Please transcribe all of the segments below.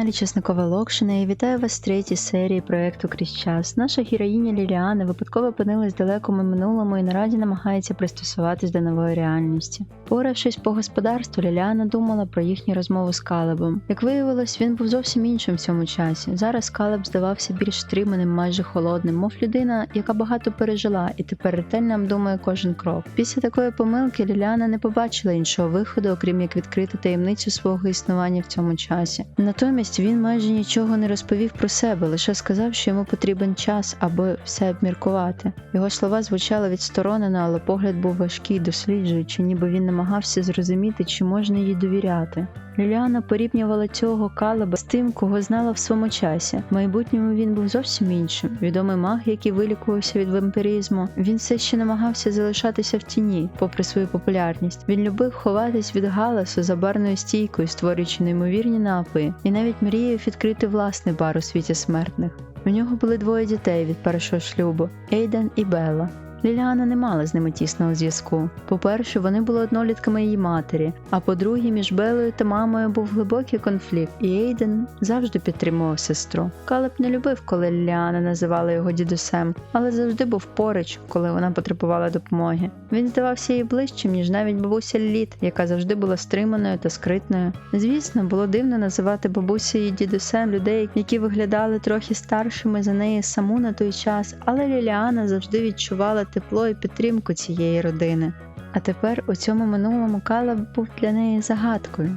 Каналі Чесникова Локшина і вітаю вас з третій серії проєкту Крізь час. Наша героїня Ліліана випадково опинилась в далекому минулому і наразі намагається пристосуватись до нової реальності. Поравшись по господарству, Ліліана думала про їхню розмову з Калебом. Як виявилось, він був зовсім іншим в цьому часі. Зараз Калеб здавався більш стриманим, майже холодним, мов людина, яка багато пережила і тепер ретельно обдумує кожен крок. Після такої помилки Ліліана не побачила іншого виходу, окрім як відкрити таємницю свого існування в цьому часі. Натомість він майже нічого не розповів про себе, лише сказав, що йому потрібен час, аби все обміркувати. Його слова звучали відсторонено, але погляд був важкий, досліджуючи, ніби він намагався зрозуміти, чи можна їй довіряти. Ліліана порівнювала цього Калеба з тим, кого знала в своєму часі. В майбутньому він був зовсім іншим. Відомий маг, який вилікувався від вампіризму. Він все ще намагався залишатися в тіні, попри свою популярність. Він любив ховатись від галасу за барною стійкою, створюючи неймовірні напої, і навіть мріяв відкрити власний бар у світі смертних. У нього були двоє дітей від першого шлюбу Ейден і Белла. Ліліана не мала з ними тісного зв'язку. По-перше, вони були однолітками її матері, а по-друге, між Белою та мамою був глибокий конфлікт, і Ейден завжди підтримував сестру. Калеб не любив, коли Ліліана називала його дідусем, але завжди був поруч, коли вона потребувала допомоги. Він здавався їй ближчим, ніж навіть бабуся Літ, яка завжди була стриманою та скритною. Звісно, було дивно називати бабусею і дідусем людей, які виглядали трохи старшими за неї саму на той час, але Ліліана завжди відчувала тепло і підтримку цієї родини. А тепер у цьому минулому Калеб був для неї загадкою.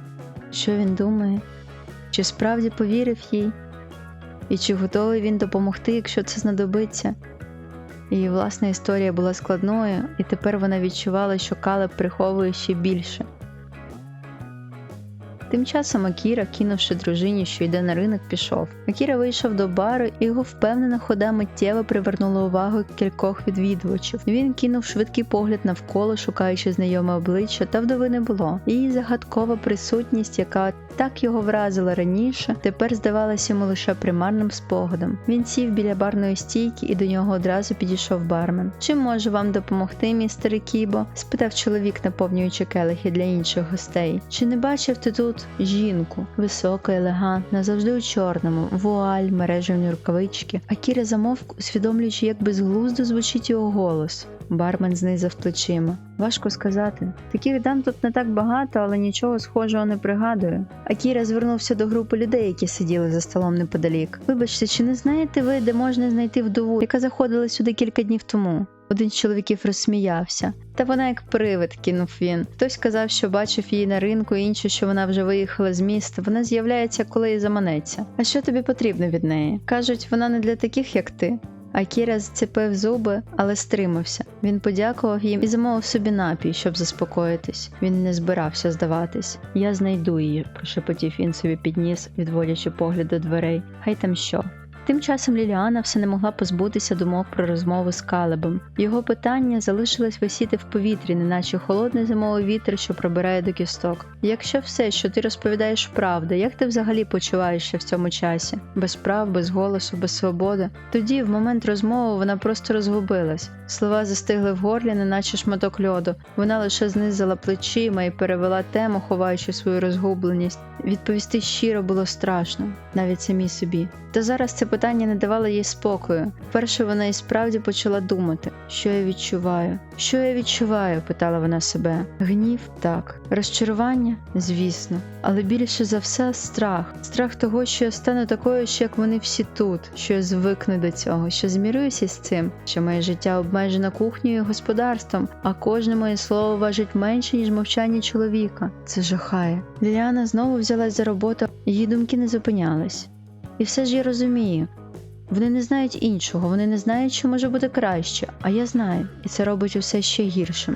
Що він думає? Чи справді повірив їй? І чи готовий він допомогти, якщо це знадобиться? Її власна історія була складною, і тепер вона відчувала, що Калеб приховує ще більше. Тим часом Акіра, кинувши дружині, що йде на ринок, пішов. Акіра вийшов до бару, і його впевнена хода миттєво привернула увагу кількох відвідувачів. Він кинув швидкий погляд навколо, шукаючи знайоме обличчя, та вдови не було. Її загадкова присутність, яка так його вразила раніше, тепер здавалася йому лише примарним спогадом. Він сів біля барної стійки, і до нього одразу підійшов бармен. Чим може вам допомогти, містере Кібо? спитав чоловік, наповнюючи келихи для інших гостей. Чи не бачив ти тут жінку? Висока, елегантна, завжди у чорному, вуаль, мережевні рукавички. А Кіря замовк, усвідомлюючи, як безглуздо звучить його голос. Бармен знизав плечима. Важко сказати. Таких дам тут не так багато, але нічого схожого не пригадую. Акіра звернувся до групи людей, які сиділи за столом неподалік. Вибачте, чи не знаєте ви, де можна знайти вдову, яка заходила сюди кілька днів тому? Один з чоловіків розсміявся. Та вона як привид, кинув він. Хтось сказав, що бачив її на ринку, інший, що вона вже виїхала з міста. Вона з'являється, коли їй заманеться. А що тобі потрібно від неї? Кажуть, вона не для таких, як ти. Акіра зцепив зуби, але стримався. Він подякував їм і замовив собі напій, щоб заспокоїтись. Він не збирався здаватись. Я знайду її, прошепотів він собі підніс, відводячи погляд до дверей. Хай там що. Тим часом Ліліана все не могла позбутися думок про розмову з Калебом. Його питання залишилось висіти в повітрі, неначе холодний зимовий вітер, що пробирає до кісток. Якщо все, що ти розповідаєш, правда, як ти взагалі почуваєшся в цьому часі? Без прав, без голосу, без свободи? Тоді, в момент розмови, вона просто розгубилась. Слова застигли в горлі, неначе шматок льоду. Вона лише знизила плечима і перевела тему, ховаючи свою розгубленість. Відповісти щиро було страшно, навіть самій собі. Та зараз це питання не давало їй спокою. Вперше вона і справді почала думати, що я відчуваю. Що я відчуваю? питала вона себе. Гнів так, розчарування, звісно, але більше за все страх. Страх того, що я стану такою, що як вони всі тут, що я звикну до цього, що змірююся з цим, що моє життя обмежено кухнею і господарством, а кожне моє слово важить менше, ніж мовчання чоловіка. Це жахає. Ліліана знову взялась за роботу, її думки не зупинялись. І все ж я розумію. Вони не знають іншого, вони не знають, що може бути краще, а я знаю, і це робить усе ще гіршим.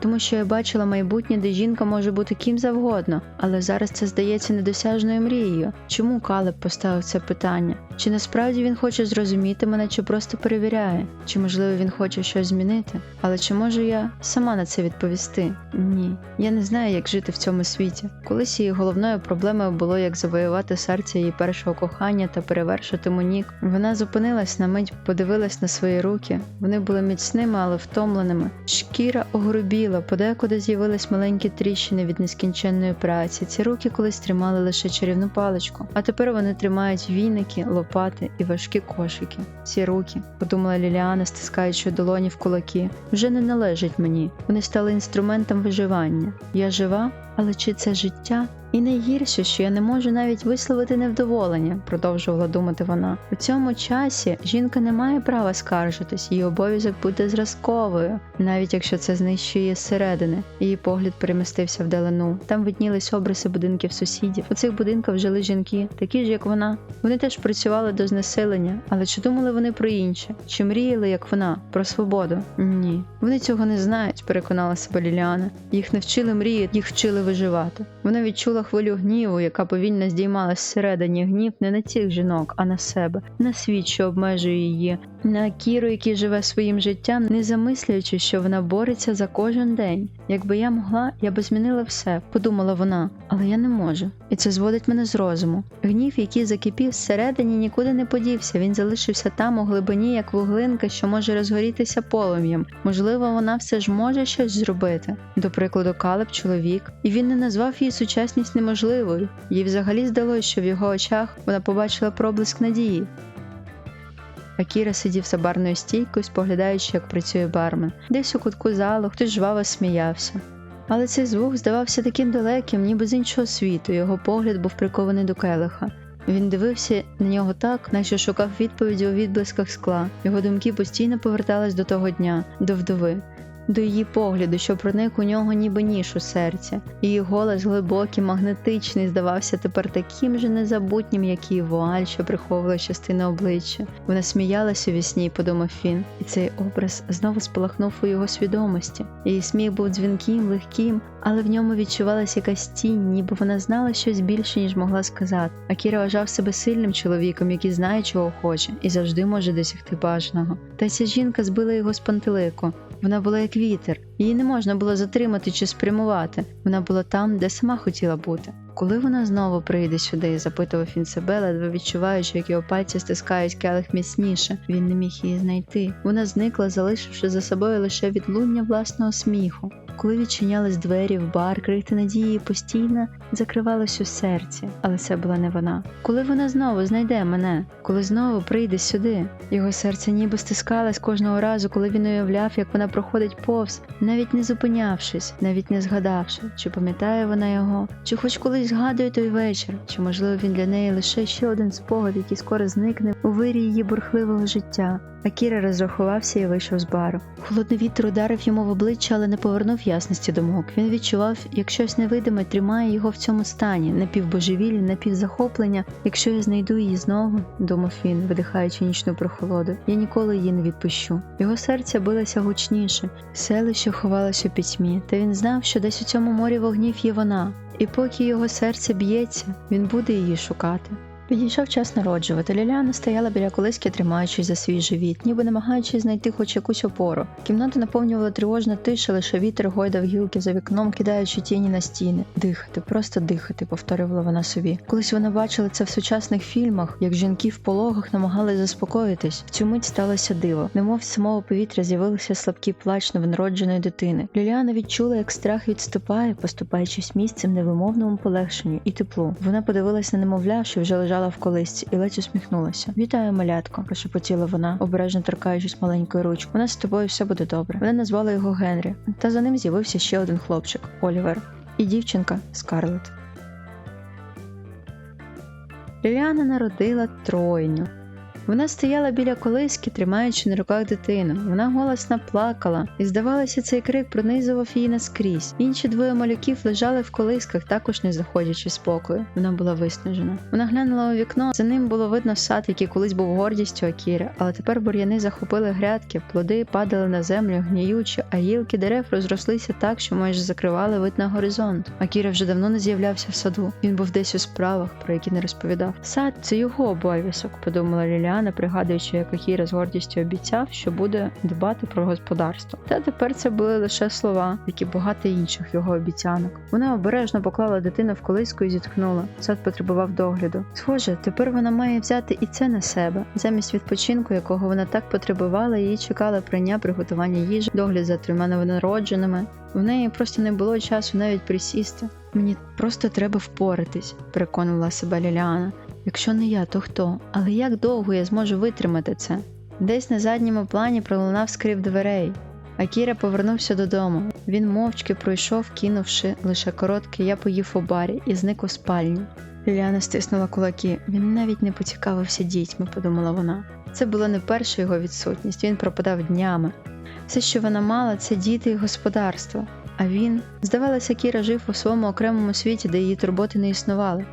Тому що я бачила майбутнє, де жінка може бути ким завгодно, але зараз це здається недосяжною мрією. Чому Калеб поставив це питання? Чи насправді він хоче зрозуміти мене, чи просто перевіряє? Чи можливо він хоче щось змінити? Але чи можу я сама на це відповісти? Ні. Я не знаю, як жити в цьому світі. Колись її головною проблемою було як завоювати серце її першого кохання та перевершити Монік. Вона зупинилась на мить, подивилась на свої руки. Вони були міцними, але втомленими. Шкіра огрубіла. Тіла подекуди з'явились маленькі тріщини від нескінченної праці. Ці руки колись тримали лише чарівну паличку, а тепер вони тримають війники, лопати і важкі кошики. Ці руки, подумала Ліліана, стискаючи долоні в кулаки, вже не належать мені. Вони стали інструментом виживання. Я жива, але чи це життя? І найгірше, що я не можу навіть висловити невдоволення, продовжувала думати вона. У цьому часі жінка не має права скаржитись, її обов'язок бути зразковою, навіть якщо це знищує зсередини. Її погляд перемістився вдалину. Там виднілись обриси будинків сусідів. У цих будинках жили жінки, такі ж, як вона. Вони теж працювали до знесилення, але чи думали вони про інше? Чи мріяли, як вона, про свободу? Ні. Вони цього не знають, переконала себе Ліліана. Їх не вчили мріяти, їх вчили виживати. Вона відчула хвилю гніву, яка повільно здіймалась всередині гнів не на цих жінок, а на себе, на світ, що обмежує її, на Кіру, який живе своїм життям, не замислюючи, що вона бореться за кожен день. Якби я могла, я би змінила все, подумала вона, але я не можу. І це зводить мене з розуму. Гнів, який закипів всередині, нікуди не подівся. Він залишився там у глибині, як вуглинка, що може розгорітися полум'ям. Можливо, вона все ж може щось зробити. До прикладу, Калеб чоловік, і він не назвав її сучасність неможливою. Їй взагалі здалося, що в його очах вона побачила проблиск надії. Акіра сидів за барною стійкою, споглядаючи, як працює бармен. Десь у кутку залу хтось жваво сміявся. Але цей звук здавався таким далеким, ніби з іншого світу. Його погляд був прикований до келиха. Він дивився на нього так, наче шукав відповіді у відблисках скла. Його думки постійно повертались до того дня, до вдови, до її погляду, що проник у нього ніби ніж у серці. Її голос глибокий, магнетичний, здавався тепер таким же незабутнім, як і вуаль, що приховувала частину обличчя. Вона сміялася у вісні, подумав він, і цей образ знову спалахнув у його свідомості. Її сміх був дзвінким, легким, але в ньому відчувалася якась тінь, ніби вона знала щось більше, ніж могла сказати. Акіра вважав себе сильним чоловіком, який знає, чого хоче, і завжди може досягти бажаного. Та ця жінка збила його з пантелику. Вона була як вітер, її не можна було затримати чи спрямувати. Вона була там, де сама хотіла бути. Коли вона знову прийде сюди, запитував він себе, ледве відчуваючи, як його пальці стискають келих міцніше. Він не міг її знайти. Вона зникла, залишивши за собою лише відлуння власного сміху. Коли відчинялись двері в бар, крихти надії постійно закривалось у серці, але це була не вона. Коли вона знову знайде мене, коли знову прийде сюди, його серце ніби стискалось кожного разу, коли він уявляв, як вона проходить повз, навіть не зупинявшись, навіть не згадавши, чи пам'ятає вона його, чи хоч колись згадує той вечір, чи можливо він для неї лише ще один спогад, який скоро зникне у вирі її бурхливого життя. Акіра розрахувався і вийшов з бару. Холодний вітер ударив йому в обличчя, але не повернув ясності думок. Він відчував, як щось невидиме тримає його в цьому стані, напівбожевілля, напівзахоплення. Якщо я знайду її знову, думав він, видихаючи нічну прохолоду, я ніколи її не відпущу. Його серце билося гучніше, селище ховалося у пітьмі, та він знав, що десь у цьому морі вогнів є вона, і поки його серце б'ється, він буде її шукати. Підійшов час народжувати. Ліляна стояла біля колиски, тримаючись за свій живіт, ніби намагаючись знайти хоч якусь опору. Кімнату наповнювала тривожна тиша, лише вітер гойдав гілки за вікном, кидаючи тіні на стіни. Дихати, просто дихати, повторювала вона собі. Колись вона бачила це в сучасних фільмах, як жінки в пологах намагались заспокоїтись. В цю мить сталося диво. Немов з самого повітря з'явився слабкий плач новонародженої дитини. Ліліана відчула, як страх відступає, поступаючись місцем невимовному полегшенню і теплу. Вона подивилась на немовля, що вже лежала в колисці, і ледь усміхнулася. Вітаю, малятко, прошепотіла вона, обережно торкаючись маленької ручки. У нас з тобою все буде добре. Вона назвала його Генрі, та за ним з'явився ще один хлопчик Олівер, і дівчинка Скарлетт. Ліліана народила тройню. Вона стояла біля колиски, тримаючи на руках дитину. Вона голосно плакала, і здавалося, цей крик пронизував її наскрізь. Інші двоє малюків лежали в колисках, також не заходячи спокою. Вона була виснажена. Вона глянула у вікно. За ним було видно сад, який колись був гордістю Акіри, але тепер бур'яни захопили грядки, плоди падали на землю гніючи, а гілки дерев розрослися так, що майже закривали вид на горизонт. Акіра вже давно не з'являвся в саду. Він був десь у справах, про які не розповідав. Сад це його обов'язок, подумала Ліля Ліліана, пригадуючи, як Акіра з гордістю обіцяв, що буде дбати про господарство. Та тепер це були лише слова, як і багато інших його обіцянок. Вона обережно поклала дитину в колиску і зітхнула. Сад потребував догляду. Схоже, тепер вона має взяти і це на себе. Замість відпочинку, якого вона так потребувала, її чекала прийня приготування їжі, догляд за трьома новонародженими. В неї просто не було часу навіть присісти. Мені просто треба впоратись, переконувала себе Ліліана. Якщо не я, то хто? Але як довго я зможу витримати це? Десь на задньому плані пролунав скрип дверей. Акіра повернувся додому. Він мовчки пройшов, кинувши лише коротке я поїв у барі і зник у спальні. Ліліана стиснула кулаки. Він навіть не поцікавився дітьми, подумала вона. Це була не перша його відсутність, він пропадав днями. Все, що вона мала, це діти і господарство. А він, здавалося, Кіра жив у своєму окремому світі, де її турботи не існували.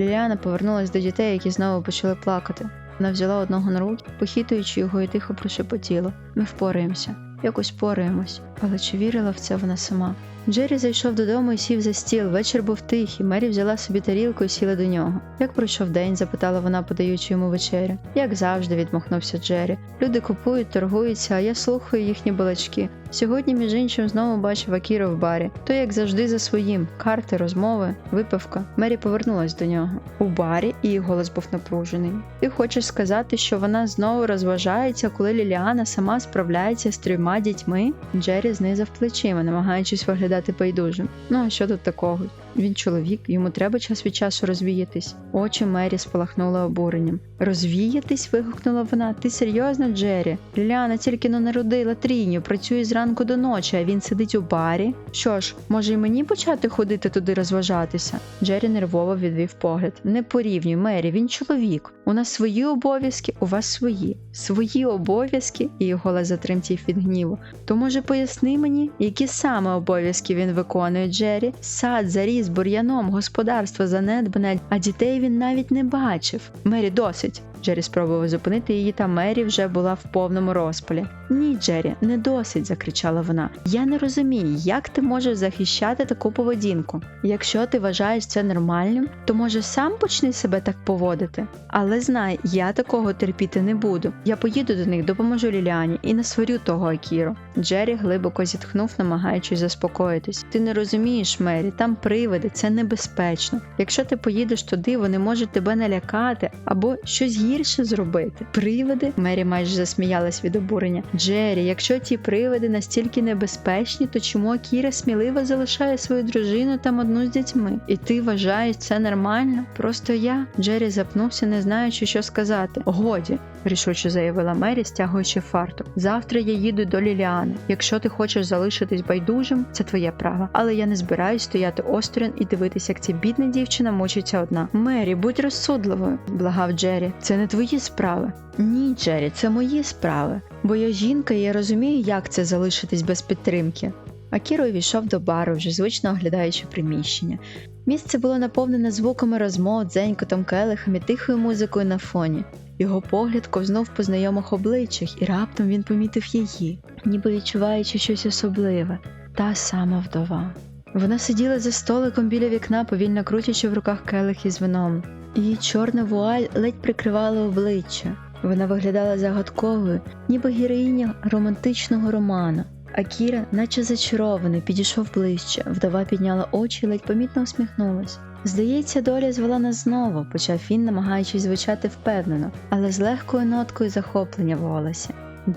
Ліліана повернулась до дітей, які знову почали плакати. Вона взяла одного на руки, похитуючи його і тихо прошепотіла. Ми впораємося, якось впораємось. Але чи вірила в це вона сама? Джері зайшов додому і сів за стіл. Вечір був тихий. Мері взяла собі тарілку і сіла до нього. Як пройшов день? запитала вона, подаючи йому вечерю. Як завжди, відмахнувся Джері. Люди купують, торгуються, а я слухаю їхні балачки. Сьогодні, між іншим, знову бачив Акіру в барі. То, як завжди, за своїм карти, розмови, випивка. Мері повернулась до нього. У барі і її голос був напружений. Ти хочеш сказати, що вона знову розважається, коли Ліліана сама справляється з трьома дітьми? Джері знизав плечима, намагаючись виглядати байдужим. Ну а що тут такого? Він чоловік, йому треба час від часу розвіятись. Очі Мері спалахнули обуренням. Розвіятись? вигукнула вона. Ти серйозно, Джері? Ліліана тільки но народила трійню, працює зранку до ночі, а він сидить у барі. Що ж, може й мені почати ходити туди розважатися? Джері нервово відвів погляд. Не порівнюй, Мері, він чоловік. У нас свої обов'язки, у вас свої. Свої обов'язки, і його голос затремтів від гніву. То може поясни мені, які саме обов'язки він виконує, Джері? Сад заріс бур'яном, господарство занедбане, а дітей він навіть не бачив. Мері, досить. Джері спробував зупинити її, та Мері вже була в повному розпалі. Ні, Джері, не досить, закричала вона. Я не розумію, як ти можеш захищати таку поведінку. Якщо ти вважаєш це нормальним, то може сам почни себе так поводити. Але знай, я такого терпіти не буду. Я поїду до них, допоможу Ліліані і не сварю того Акіру. Джері глибоко зітхнув, намагаючись заспокоїтись. Ти не розумієш, Мері, там привиди, це небезпечно. Якщо ти поїдеш туди, вони можуть тебе налякати або щось гірше зробити. Привиди? Мері майже засміялась від обурення. Джері, якщо ті привиди настільки небезпечні, то чому Акіра сміливо залишає свою дружину там одну з дітьми? І ти вважаєш це нормально? Просто я. Джері запнувся, не знаючи, що сказати. Годі, рішуче заявила Мері, стягуючи фартук. Завтра я їду до Ліліани. Якщо ти хочеш залишитись байдужим, це твоє право. Але я не збираюсь стояти осторонь і дивитися, як ця бідна дівчина мучиться одна. Мері, будь розсудливою, благав Джері. Це не твої справи. Ні, Джері, це мої справи. Бо я жінка, і я розумію, як це залишитись без підтримки. Акіро увійшов до бару, вже звично оглядаючи приміщення. Місце було наповнене звуками розмов, дзенькотом, келихом і тихою музикою на фоні. Його погляд ковзнув по знайомих обличчях, і раптом він помітив її, ніби відчуваючи щось особливе, та сама вдова. Вона сиділа за столиком біля вікна, повільно крутячи в руках келих із вином. Її чорна вуаль ледь прикривала обличчя. Вона виглядала загадковою, ніби героїня романтичного роману. А Кіра, наче зачарований, підійшов ближче. Вдова підняла очі і ледь помітно усміхнулась. Здається, доля звела нас знову, почав він, намагаючись звучати впевнено, але з легкою ноткою захоплення в голосі.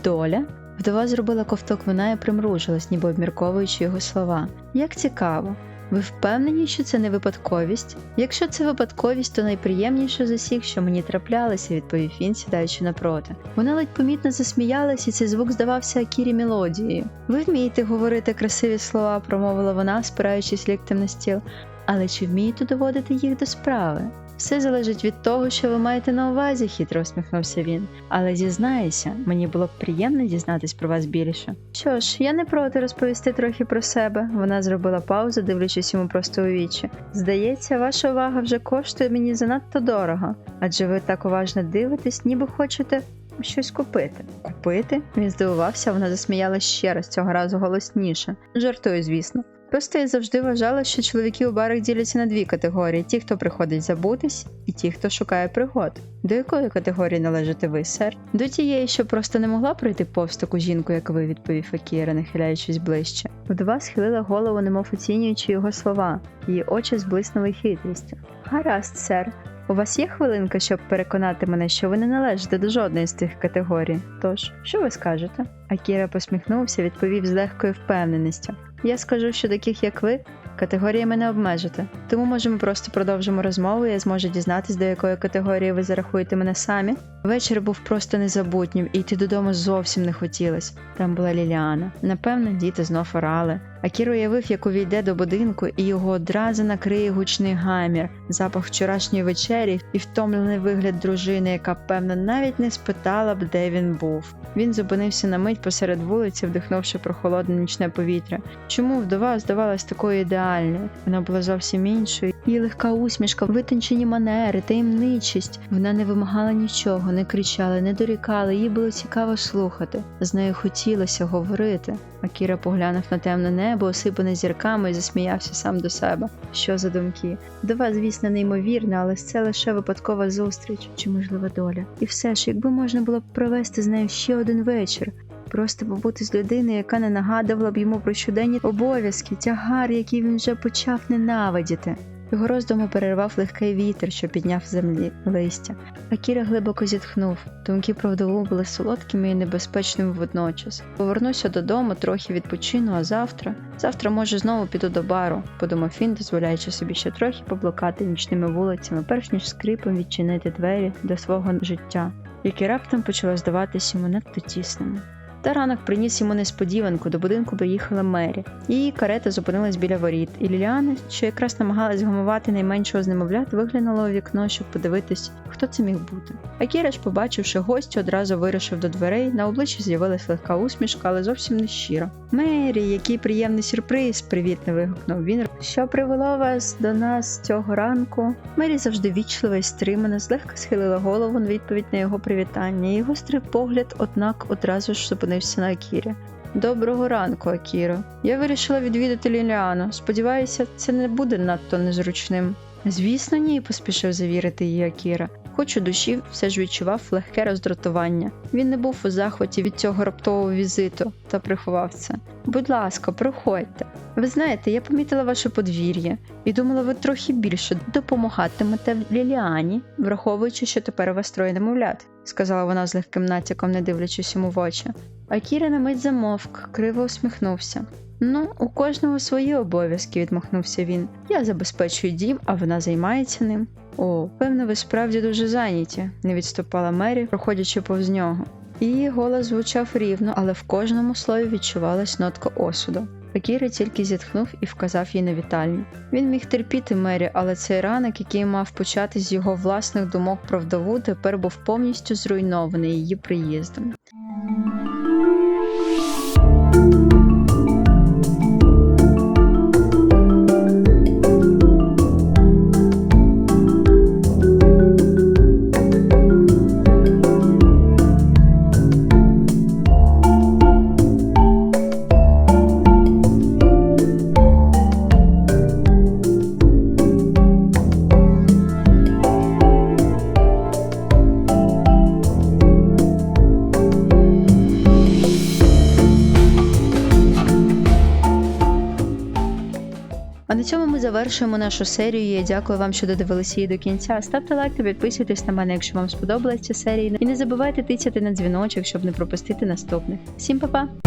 Доля? Вдова зробила ковток вина і примружилась, ніби обмірковуючи його слова. Як цікаво. Ви впевнені, що це не випадковість? Якщо це випадковість, то найприємніше з усіх, що мені траплялося, відповів він, сідаючи напроти. Вона ледь помітно засміялась, і цей звук здавався Акірі мелодією. Ви вмієте говорити красиві слова, промовила вона, спираючись ліктем на стіл. Але чи вмієте доводити їх до справи? Все залежить від того, що ви маєте на увазі, хитро усміхнувся він. Але зізнаюся, мені було б приємно дізнатись про вас більше. Що ж, я не проти розповісти трохи про себе. Вона зробила паузу, дивлячись йому просто у вічі. Здається, ваша увага вже коштує мені занадто дорого, адже ви так уважно дивитесь, ніби хочете. Щось купити. Купити? Він здивувався, вона засміялась ще раз, цього разу голосніше. Жартую, звісно. Просто я завжди вважала, що чоловіки у барах діляться на дві категорії: ті, хто приходить забутись, і ті, хто шукає пригод. До якої категорії належите ви, сер? До тієї, що просто не могла пройти повз таку жінку, як ви, відповів Акіра, нахиляючись ближче. Вдова схилила голову, немов оцінюючи його слова, її очі зблиснули хитрістю. Гаразд, сер. У вас є хвилинка, щоб переконати мене, що ви не належите до жодної з тих категорій. Тож, що ви скажете? Акіра посміхнувся, відповів з легкою впевненістю. Я скажу, що таких як ви, категоріями не обмежите. Тому може ми просто продовжимо розмову, і я зможу дізнатись, до якої категорії ви зарахуєте мене самі. Вечір був просто незабутнім, і йти додому зовсім не хотілось. Там була Ліліана. Напевно, діти знов орали. Акір уявив, як увійде до будинку, і його одразу накриє гучний гамір, запах вчорашньої вечері і втомлений вигляд дружини, яка, певно, навіть не спитала б, де він був. Він зупинився на мить посеред вулиці, вдихнувши прохолодне нічне повітря. Чому вдова здавалась такою ідеальною? Вона була зовсім іншою. Її легка усмішка, витончені манери, таємничість. Вона не вимагала нічого, не кричала, не дорікала. Їй було цікаво слухати. З нею хотілося говорити. Акіра поглянув на темне небо, осипане зірками, і засміявся сам до себе. Що за думки? Вдова, звісно, неймовірна, але це лише випадкова зустріч чи можлива доля. І все ж, якби можна було б провести з нею ще один вечір. Просто побути з людиною, яка не нагадувала б йому про щоденні обов'язки, тягар, який він вже почав ненавидіти. Його роздуми перервав легкий вітер, що підняв землі листя. Акіра глибоко зітхнув. Думки про вдову були солодкими і небезпечними водночас. Повернуся додому, трохи відпочину, а завтра. Завтра, може, знову піду до бару, подумав він, дозволяючи собі ще трохи поблукати нічними вулицями, перш ніж скрипом відчинити двері до свого життя, яке раптом почало здаватися йому надто тісними. Та ранок приніс йому несподіванку. До будинку доїхала Мері. Її карета зупинилась біля воріт, і Ліліана, що якраз намагалась гамувати найменшого з немовлят, виглянула у вікно, щоб подивитись, хто це міг бути. Акіра ж, побачивши гостю, одразу вирушив до дверей. На обличчі з'явилась легка усмішка, але зовсім не щира. Мері, який приємний сюрприз! привітно вигукнув він. Що привело вас до нас цього ранку? Мері завжди вічлива і стримана, злегка схилила голову на відповідь на його привітання. Її гострий погляд, однак, одразу ж зупинився на Акірі. Доброго ранку, Акіро. Я вирішила відвідати Ліліану. Сподіваюся, це не буде надто незручним. Звісно, ні, поспішив завірити її Акіра. Хоч у душі все ж відчував легке роздратування. Він не був у захваті від цього раптового візиту та приховав це. Будь ласка, проходьте. Ви знаєте, я помітила ваше подвір'я і думала, ви трохи більше допомагатимете Ліліані, враховуючи, що тепер у вас троє немовлят, сказала вона з легким натяком, не дивлячись йому в очі. Акіра на мить замовк, криво усміхнувся. Ну, у кожного свої обов'язки, відмахнувся він. Я забезпечую дім, а вона займається ним. О, певно, ви справді дуже зайняті, не відступала Мері, проходячи повз нього. Її голос звучав рівно, але в кожному слові відчувалась нотка осуду. Акіра тільки зітхнув і вказав їй на вітальню. Він міг терпіти Мері, але цей ранок, який мав почати з його власних думок про вдову, тепер був повністю зруйнований її приїздом. Завершуємо нашу серію. Я дякую вам, що додивилися її до кінця. Ставте лайк та підписуйтесь на мене, якщо вам сподобалася ця серія. І не забувайте тицяти на дзвіночок, щоб не пропустити наступних. Всім па-па!